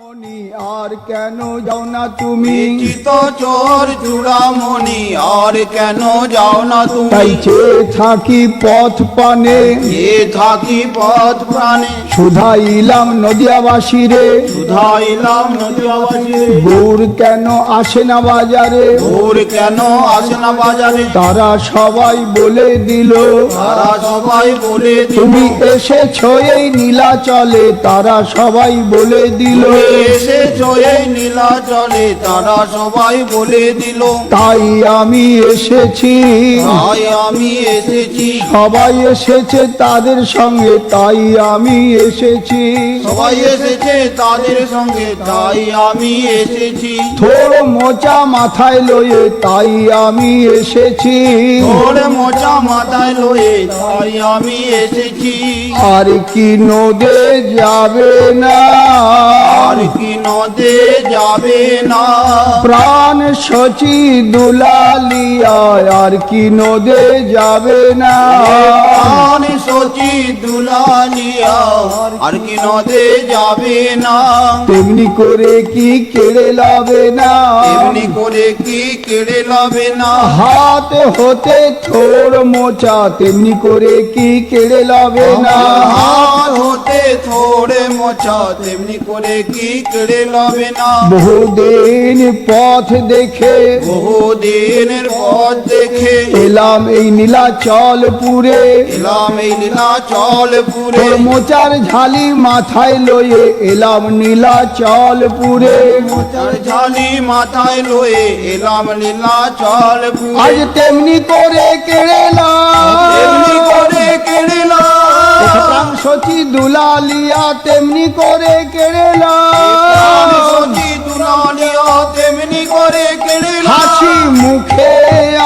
মনি আর কেন যাও না তুমি? চিত চোর চূড়ামণি আর কেন যাও না তাই তুমি চেয়ে থাকি পথ পানে এ থাকি পথ প্রাণে। শুধাইলাম নদিয়াবাসী রে। শুধাইলাম নদীবাসী গৌর কেন আসে না বাজারে? ভোর কেন আসে না বাজারে? তারা সবাই বলে দিল তারা সবাই বলে দিল। তুমি এসেছ এই নীলাচলে তারা সবাই বলে দিল। এসেছ এই নীলাচলে তারা সবাই বলে দিল তাই আমি এসেছি। তাই আমি এসেছি। সবাই এসেছে তাদের সঙ্গে তাই আমি এসেছি। সবাই এসেছে তাদের সঙ্গে তাই আমি এসেছি। থোড় মোচা মাথায় লয়ে তাই আমি এসেছি। ওর মোচা মাথায় লয়ে তাই আমি এসেছি। আর কি নদে যাবে না? যাবে না। প্রাণ সচি দুলালিয়া আর কি নদে যাবে না। আর কি নদে যাবে না। তেমনি করে কি কেড়ে লাবে না। এমনি করে কি কেড়ে লাবে না। হাত হতে থোড় মোচা তেমনি করে কি কেড়ে লাবে না। হাত হতে থোড়ে মোচা তেমনি করে কি কেড়ে লাবে না। বহুদিন পথ দেখে বহুদিনের পথ দেখে। এলাম এই নীলাচল পুরে। এলাম এই নীলাচল পুরে। মোচার ঝালি মাথায় লয়ে এলাম নীলাচল পুরে। মোচার ঝালি মাথায় লয়ে এলাম নীলাচল আজ তেমনি করে কেড়েলাম। এমনি করে কেড়েলাম। সচি দুলালিয়া তেমনি করে কেড়েলাম। সচি দুলালিয়া তেমনি করে কেড়েলাম। হাসি মুখে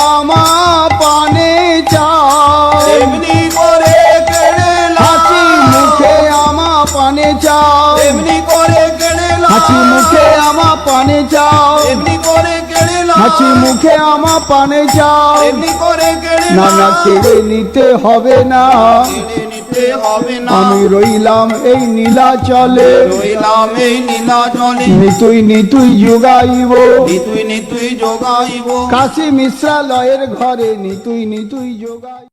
আমা তেমনি করে হাসি মুখে আমা পানে চাও তেমনি করে হাসি মুখে আমা পানে চাও তেমনি করে কেড়েলাম না না। কেড়ে নিতে হবে না। আমি রইলাম এই নীলাচলে রইলাম এই নীলাচলে নিতুই নিতুই যোগাইব। নিতুই নিতুই যোগাইব। কাশী মিশ্রালয়ের ঘরে নিতুই নিতুই যোগাই